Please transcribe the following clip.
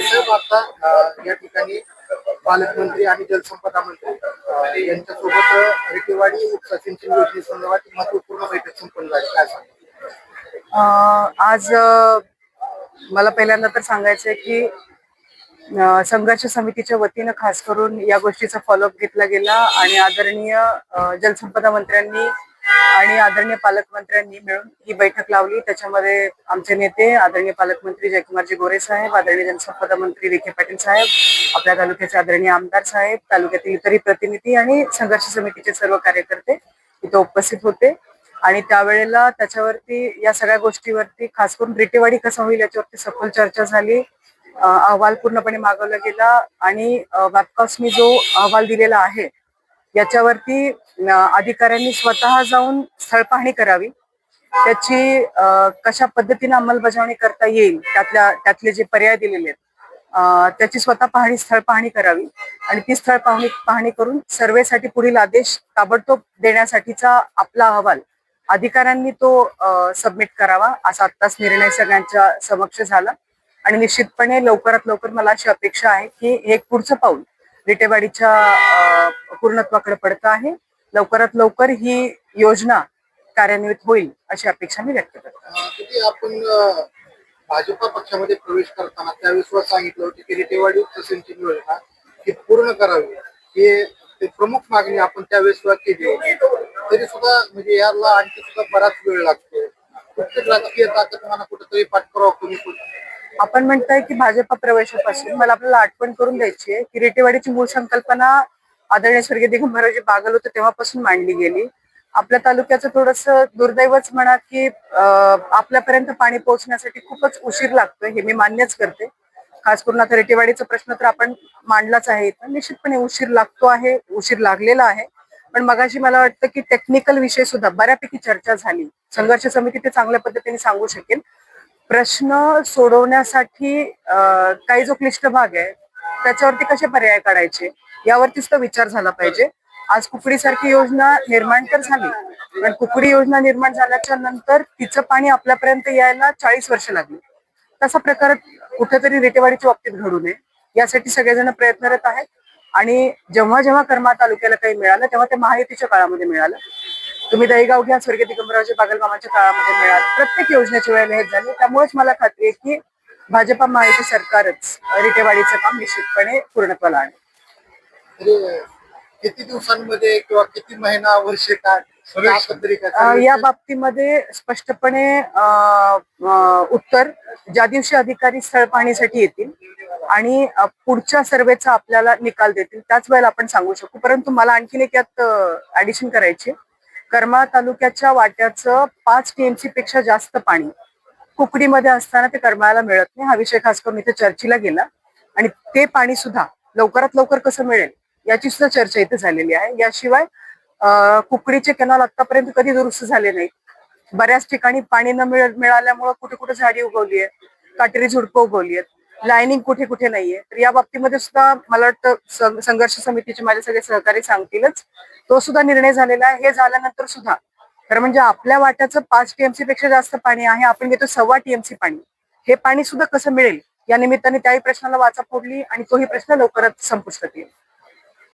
शिंदे आता या ठिकाणी पालकमंत्री आणि जलसंपदा मंत्री यांच्यासोबत रेटेवाडी उपसिंचन योजनेसंदर्भात महत्त्वपूर्ण बैठक संपन्न झाली. काय अं, आज मला पहिल्यांदा तर सांगायचं आहे की संघर्ष समितीच्या वतीनं खास करून या गोष्टीचा फॉलोअप घेतला गेला आणि आदरणीय जलसंपदा मंत्र्यांनी आणि आदरणीय पालकमंत्र्यांनी मिळून ही बैठक लावली. त्याच्यामध्ये आमचे नेते आदरणीय पालकमंत्री जयकुमारजी गोरे साहेब आदरणीय जनसंपदा मंत्री विखे पाटील साहेब आपल्या तालुक्याचे आदरणीय आमदार साहेब तालुक्यातील इतरही प्रतिनिधी आणि संघर्ष समितीचे सर्व कार्यकर्ते इथं उपस्थित होते. आणि त्यावेळेला त्याच्यावरती या सगळ्या गोष्टीवरती खास करून ब्रिटेवाडी कसं होईल याच्यावरती सखोल चर्चा झाली. अहवाल पूर्णपणे मागवला गेला आणि वेबकास्टनी जो अहवाल दिलेला आहे याच्यावरती अधिकाऱ्यांनी स्वतः जाऊन स्थळ पाहणी करावी. त्याची कशा पद्धतीने अंमलबजावणी करता येईल त्यातल्या त्यातले जे पर्याय दिलेले आहेत त्याची स्वतः पाहणी स्थळ पाहणी करावी. आणि ती स्थळ पाहणी पाहणी करून सर्वेसाठी पुढील आदेश ताबडतोब देण्यासाठीचा आपला अहवाल अधिकाऱ्यांनी तो सबमिट करावा असा आत्ताच निर्णय सगळ्यांच्या समक्ष झाला. आणि निश्चितपणे लवकरात लवकर मला अशी अपेक्षा आहे की हे पुढचं पाऊल रिटेवाडीच्या पूर्णत्वाकडे पडतं आहे. लवकरात लवकर ही योजना कार्यान्वित होईल अशी अपेक्षा मी व्यक्त करते. आपण भाजपा पक्षामध्ये प्रवेश करताना त्यावेळेस सांगितलं होतं की रेटेवाडी सिंचन योजना ही पूर्ण करावी. हे प्रमुख मागणी आपण त्यावेळेस केली होती. तरी सुद्धा म्हणजे याला आणखी सुद्धा बराच वेळ लागतो. प्रत्येक राजकीय ताकद मला कुठेतरी पाठपुरावा कमी पडतो आपण म्हणताय की भाजपा प्रवेशापासून मला आपल्याला आठवण करून द्यायची आहे की रेटेवाडीची मूळ संकल्पना आदरणीय स्वर्गीय दिगंबराजी बागल होते तेव्हापासून मांडली गेली. आपल्या तालुक्याचं थोडस दुर्दैवच म्हणा की आपल्यापर्यंत पाणी पोहोचण्यासाठी खूपच उशीर लागतोय हे मी मान्यच करते. खास करून आता रेटेवाडीचा प्रश्न तर आपण मांडलाच आहे. इथं निश्चितपणे उशीर लागतो आहे उशीर लागलेला आहे. पण मगाशी मला वाटतं की टेक्निकल विषय सुद्धा बऱ्यापैकी चर्चा झाली. संघर्ष समिती ते चांगल्या पद्धतीने सांगू शकेल. प्रश्न सोडवण्यासाठी काही जो क्लिष्ट भाग आहे त्याच्यावरती कसे पर्याय काढायचे? यावरतीच तो विचार झाला पाहिजे. आज कुकडी सारखी योजना निर्माण तर झाली पण कुकडी योजना निर्माण झाल्याच्यानंतर तिचं पाणी आपल्यापर्यंत यायला चाळीस वर्ष लागली. तसा प्रकार कुठेतरी रेटेवाडीच्या बाबतीत घडू नये. यासाठी सगळेजण प्रयत्नरत आहेत. आणि जेव्हा जेव्हा कर्मा तालुक्याला काही मिळालं तेव्हा ते महायुतीच्या काळामध्ये मिळालं. तुम्ही दहीगाव घ्या स्वर्गीय दिगंबरावजी बागलमामाच्या काळामध्ये मिळालं. प्रत्येक योजनेच्या वेळेला हे झाले. त्यामुळेच मला खात्री आहे की भाजपा महायुती सरकारच रिटेवाडीचं काम निश्चितपणे पूर्णत्वाला आणेल. तरी किती दिवसांमध्ये किंवा किती महिना वर्षे काय? अ, या बाबतीमध्ये स्पष्टपणे अ, अ, उत्तर ज्या दिवशी अधिकारी स्थळ पाहणीसाठी येतील आणि अ, पुढच्या सर्वेचा आपल्याला निकाल देतील त्याच वेळेला आपण सांगू शकू. परंतु मला आणखीन एक यात ऍडिशन करायची. करमाळा तालुक्याच्या वाट्याचं पाच टीएमसी पेक्षा जास्त पाणी कुकडीमध्ये असताना ते करमाळ्याला मिळत नाही. हा विषय खास करून इथे चर्चेला गेला. आणि ते पाणी सुद्धा लवकरात लवकर कसं मिळेल? याची सुद्धा चर्चा इथे झालेली आहे. याशिवाय कुकडीचे कॅनॉल आतापर्यंत कधी दुरुस्त झाले नाहीत. बऱ्याच ठिकाणी पाणी न मिळाल्यामुळे कुठे कुठे झाडी उगवली आहे काटेरी झुडपं उगवली आहेत. लायनिंग कुठे कुठे नाहीये. तर या बाबतीमध्ये सुद्धा मला वाटतं संघर्ष समितीचे माझे सगळे सहकारी सांगतीलच. तो सुद्धा निर्णय झालेला आहे. हे झाल्यानंतर सुद्धा तर म्हणजे आपल्या वाट्याचं पाच टीएमसी पेक्षा जास्त पाणी आहे. आपण घेतो सव्वा टीएमसी पाणी. हे पाणी सुद्धा कसं मिळेल? या निमित्ताने त्याही प्रश्नाला वाचा फोडली आणि तोही प्रश्न लवकरात संपुष्टात येईल.